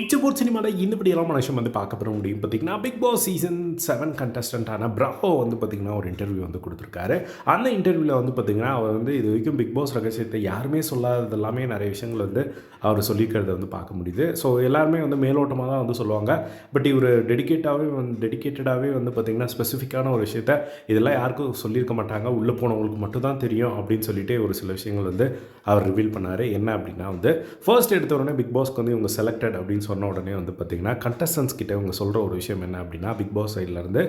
இச்சபோர் சினிமாவில் இந்தபடியெல்லாம் மனுஷன் வந்து பார்க்க முடியும் பார்த்தீங்கன்னா பிக் பாஸ் சீசன் செவன் கண்டஸ்டண்ட்டான பிரஹோ வந்து பார்த்திங்கன்னா ஒரு இன்டர்வியூ வந்து கொடுத்துருக்காரு. அந்த இன்டர்வியூவில் வந்து பார்த்திங்கன்னா அவர் வந்து இது வரைக்கும் பிக் பாஸ் ரகசியத்தை யாருமே சொல்லாதது எல்லாமே நிறைய விஷயங்கள் வந்து அவர் சொல்லியிருக்கிறத வந்து பார்க்க முடியுது. ஸோ எல்லாருமே வந்து மேலோட்டமாக தான் வந்து சொல்லுவாங்க. பட் இவர் டெடிக்கேட்டாகவே வந்து டெடிக்கேட்டடாகவே வந்து பார்த்திங்கன்னா ஸ்பெசிஃபிக்கான ஒரு விஷயத்த இதெல்லாம் யாருக்கும் சொல்லியிருக்க மாட்டாங்க. உள்ளே போனவங்களுக்கு மட்டும்தான் தெரியும் அப்படின்னு சொல்லிட்டு ஒரு சில விஷயங்கள் வந்து அவர் ரிவீல் பண்ணார். என்ன அப்படின்னா வந்து ஃபர்ஸ்ட் எடுத்த உடனே பிக் பாஸ்க்கு வந்து இவங்க செலக்டட் அப்படின்னு சொன்ன உடனே வந்து பார்த்திங்கன்னா கண்டஸ்டன்ஸ் கிட்டே இவங்க சொல்கிற ஒரு விஷயம் என்ன அப்படின்னா பிக் பாஸ் சைட்லேருந்து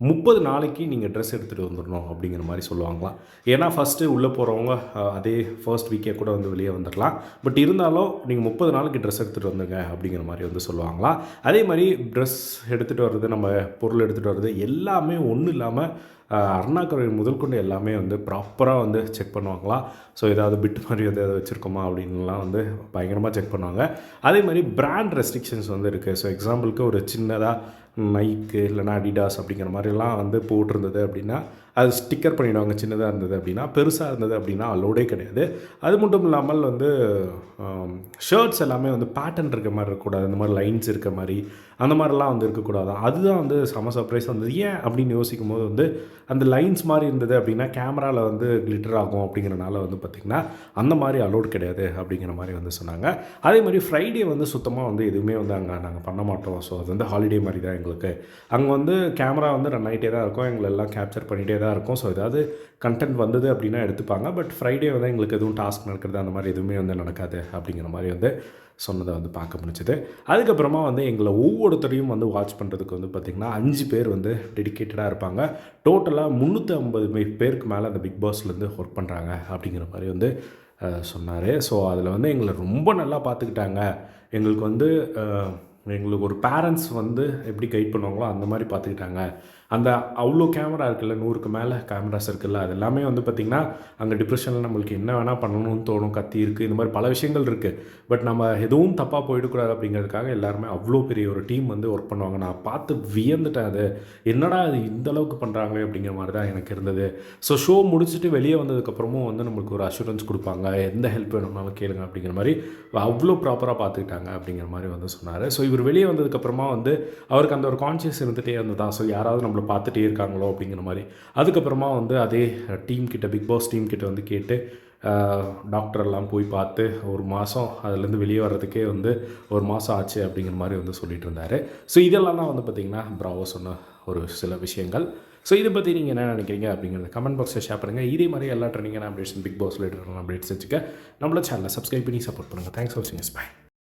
முப்பது நாளைக்கு நீங்கள் ட்ரெஸ் எடுத்துகிட்டு வந்துடணும் அப்படிங்கிற மாதிரி சொல்லுவாங்களாம். ஏன்னா ஃபஸ்ட்டு உள்ளே போகிறவங்க அதே ஃபர்ஸ்ட் வீக்கே கூட வந்து வெளியே வந்துடலாம் பட் இருந்தாலும் நீங்கள் முப்பது நாளைக்கு ட்ரெஸ் எடுத்துகிட்டு வந்துங்க அப்படிங்கிற மாதிரி வந்து சொல்லுவாங்களாம். அதே மாதிரி ட்ரெஸ் எடுத்துகிட்டு வர்றது நம்ம பொருள் எடுத்துகிட்டு வர்றது எல்லாமே ஒன்றும் இல்லாமல் அருணாக்கரை முதல் கொண்டு எல்லாமே வந்து ப்ராப்பராக வந்து செக் பண்ணுவாங்களாம் ஸோ ஏதாவது பிட் மாதிரி வந்து எதாவது வச்சுருக்கோமா அப்படின்லாம் வந்து பயங்கரமாக செக் பண்ணுவாங்க. அதே மாதிரி பிராண்ட் ரெஸ்ட்ரிக்ஷன்ஸ் வந்து இருக்குது ஸோ எக்ஸாம்பிளுக்கு ஒரு சின்னதாக நைக்கு இல்லைனா அடிடாஸ் அப்படிங்கிற மாதிரிலாம் வந்து போட்டிருந்தது அப்படின்னா அது ஸ்டிக்கர் பண்ணிவிடுவாங்க சின்னதாக இருந்தது அப்படின்னா பெருசாக இருந்தது அப்படின்னா அலோடே கிடையாது. அது மட்டும் இல்லாமல் வந்து ஷர்ட்ஸ் எல்லாமே வந்து பேட்டர்ன் இருக்க மாதிரி இருக்கக்கூடாது. இந்த மாதிரி லைன்ஸ் இருக்க மாதிரி அந்த மாதிரிலாம் வந்து இருக்கக்கூடாது. அதுதான் வந்து செம சர்ப்ரைஸ் வந்தது. ஏன் அப்படின்னு யோசிக்கும் போது வந்து அந்த லைன்ஸ் மாதிரி இருந்தது அப்படின்னா கேமராவில் வந்து கிளிட்டர் ஆகும் அப்படிங்கிறனால வந்து பார்த்திங்கன்னா அந்த மாதிரி அலோட் கிடையாது அப்படிங்கிற மாதிரி வந்து சொன்னாங்க. அதே மாதிரி ஃப்ரைடே வந்து சுத்தமாக வந்து எதுவுமே வந்து அங்கே நாங்கள் பண்ண மாட்டோம். ஸோ அது வந்து ஹாலிடே மாதிரி தான் எங்களுக்கு. அங்கே வந்து கேமரா வந்து ரன் ஆகிட்டே தான் இருக்கும். எங்களை எல்லாம் கேப்சர் பண்ணிகிட்டே தான் இருக்கும். ஸோ ஏதாவது கண்டென்ட் வந்தது அப்படின்னா எடுத்துப்பாங்க. பட் ஃப்ரைடே வந்து எங்களுக்கு எதுவும் டாஸ்க் நடக்கிறது அந்த மாதிரி எதுவுமே வந்து நடக்காது அப்படிங்கிற மாதிரி வந்து சொன்னதை வந்து பார்க்க முடிஞ்சது. அதுக்கப்புறமா வந்து எங்களை ஒவ்வொருத்தரையும் வந்து வாட்ச் பண்ணுறதுக்கு வந்து பார்த்திங்கன்னா அஞ்சு பேர் வந்து டெடிக்கேட்டடாக இருப்பாங்க. டோட்டலாக முந்நூற்றி ஐம்பது பேருக்கு மேலே அந்த பிக் பாஸ்லேருந்து ஒர்க் பண்ணுறாங்க அப்படிங்கிற மாதிரி வந்து சொன்னார். ஸோ அதில் வந்து எங்களை ரொம்ப நல்லா பார்த்துக்கிட்டாங்க. எங்களுக்கு வந்து எங்களுக்கு ஒரு பேரண்ட்ஸ் வந்து எப்படி கைட் பண்ணுவாங்களோ அந்த மாதிரி பார்த்துக்கிட்டாங்க. அந்த அவ்வளோ கேமரா இருக்குல்ல நூறுக்கு மேலே கேமராஸ் இருக்குல்ல அது எல்லாமே வந்து பார்த்திங்கன்னா அங்கே டிப்ரெஷனில் நம்மளுக்கு என்ன வேணால் பண்ணணும்னு தோணும் கத்தி இருக்குது இந்த மாதிரி பல விஷயங்கள் இருக்குது பட் நம்ம எதுவும் தப்பாக போயிடக்கூடாது அப்படிங்கிறதுக்காக எல்லாருமே அவ்வளோ பெரிய ஒரு டீம் வந்து ஒர்க் பண்ணுவாங்க. நான் பார்த்து வியந்துட்டேன் அது. என்னடா அது இந்த அளவுக்கு பண்ணுறாங்களே அப்படிங்கிற மாதிரி தான் எனக்கு இருந்தது. ஸோ ஷோ முடிச்சுட்டு வெளியே வந்ததுக்கப்புறமும் வந்து நம்மளுக்கு ஒரு அஷூரன்ஸ் கொடுப்பாங்க. எந்த ஹெல்ப் வேணும்னாலும் கேளுங்க அப்படிங்கிற மாதிரி அவ்வளோ ப்ராப்பராக பார்த்துக்கிட்டாங்க அப்படிங்கிற மாதிரி வந்து சொன்னார். ஸோ இவர் வெளியே வந்ததுக்கப்புறமா வந்து அவருக்கு அந்த ஒரு கான்சியஸ் இருந்துகிட்டே இருந்ததா ஸோ யாராவது நம்மளை பார்த்துட்டே இருக்காங்களோ அப்படிங்கிற மாதிரி. அதுக்கப்புறமா வந்து அதே டீம் கிட்ட பிக் பாஸ் டீம் கிட்ட வந்து கேட்டு டாக்டர் எல்லாம் போய் பார்த்து ஒரு மாதம் அதுலேருந்து வெளியே வர்றதுக்கே வந்து ஒரு மாதம் ஆச்சு அப்படிங்கிற மாதிரி வந்து சொல்லிட்டு இருந்தார். ஸோ இதெல்லாம் தான் வந்து பார்த்திங்கன்னா ப்ராவோ சொன்ன ஒரு சில விஷயங்கள். ஸோ இதை பற்றி நீங்கள் என்ன நினைக்கிறீங்க அப்படிங்கிறத கமெண்ட் பாக்ஸில் ஷேர் பண்ணுங்கள் இதே மாதிரி எல்லா ட்ரெண்டிங்கான அப்டேட்ஸ் பிக் பாஸ் ரிலேட்டடான அப்டேட்ஸ் வச்சுக்க நம்மள சேனலை சப்ஸ்கிரைப் பண்ணி சப்போர்ட் பண்ணுங்கள் தேங்க்ஸ் ஃபார் வாட்சிங் பை